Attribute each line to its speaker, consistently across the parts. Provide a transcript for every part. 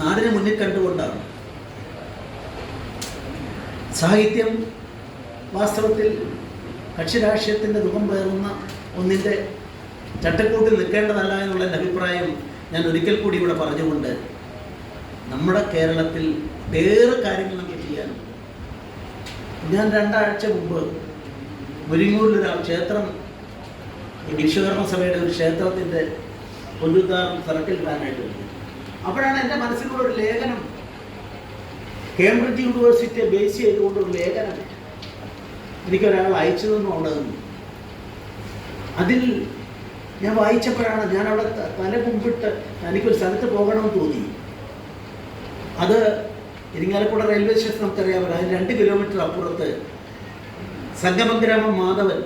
Speaker 1: നാടിനെ മുന്നിൽ കണ്ടുകൊണ്ടാണ്. സാഹിത്യം വാസ്തവത്തിൽ കക്ഷിരാഷ്ട്രീയത്തിന്റെ മുഖം പേറുന്ന ഒന്നിന്റെ ചട്ടക്കൂട്ടിൽ നിൽക്കേണ്ടതല്ല എന്നുള്ള എന്റെ അഭിപ്രായം ഞാൻ ഒരിക്കൽ കൂടി ഇവിടെ പറഞ്ഞുകൊണ്ട് നമ്മുടെ കേരളത്തിൽ വേറെ കാര്യങ്ങൾ നമുക്ക് ചെയ്യാനുണ്ട് ഞാൻ രണ്ടാഴ്ച മുമ്പ് മുരിങ്ങൂരിലൊരാൾ ക്ഷേത്രം വിശ്വകർമ്മ സഭയുടെ ഒരു ക്ഷേത്രത്തിന്റെ പുനരുദ്ധാരണം വരാനായിട്ട് വന്നു. അപ്പോഴാണ് എന്റെ മനസ്സിലുള്ള ഒരു ലേഖനം. കേംബ്രിഡ്ജ് യൂണിവേഴ്സിറ്റിയെ ബേസ് ചെയ്തുകൊണ്ട് ഒരു ലേഖനം എനിക്കൊരാൾ അയച്ചു അതിൽ ഞാൻ വായിച്ചപ്പോഴാണ് ഞാൻ അവിടെ തല കുമ്പിട്ട് എനിക്കൊരു സ്ഥലത്ത് പോകണമെന്ന് തോന്നി. അത് ഇരിങ്ങാലക്കുട റെയിൽവേ സ്റ്റേഷൻ നമുക്കറിയാം അതിന് രണ്ട് കിലോമീറ്റർ അപ്പുറത്ത് സംഗമഗ്രാമം മാധവൻ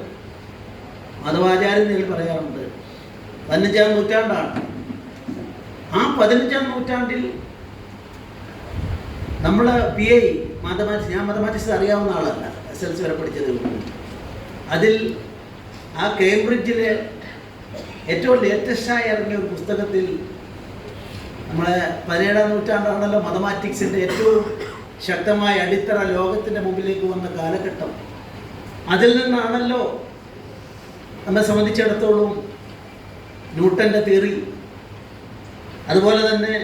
Speaker 1: മാധവാചാര്യൻ പറയാറുണ്ട്. പതിനഞ്ചാം നൂറ്റാണ്ടാണ്. ആ പതിനഞ്ചാം നൂറ്റാണ്ടിൽ നമ്മൾ പി ഐ മാത്തമാറ്റിക്സ് ഞാൻ മാത്തമാറ്റിക്സ് അറിയാവുന്ന ആളല്ല. എസ് എൽ സി വരെ പഠിച്ചത് അതിൽ ആ കേംബ്രിഡ്ജിലെ ഏറ്റവും ലേറ്റസ്റ്റായി ഇറങ്ങിയ ഒരു പുസ്തകത്തിൽ നമ്മളെ പതിനേഴാം നൂറ്റാണ്ടാണല്ലോ മതമാറ്റിക്സിന്റെ ഏറ്റവും ശക്തമായ അടിത്തറ ലോകത്തിന്റെ മുമ്പിലേക്ക് വന്ന കാലഘട്ടം. അതിൽ നിന്നാണല്ലോ നമ്മെ സംബന്ധിച്ചിടത്തോളം ന്യൂട്ടന്റെ തിയറി അതുപോലെ തന്നെ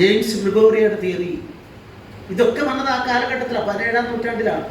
Speaker 1: ജെയിംസ് ഗ്രിഗോറിയയുടെ തിയറി. ഇതൊക്കെ വന്നത് ആ കാലഘട്ടത്തിലാണ് പതിനേഴാം നൂറ്റാണ്ടിലാണ്.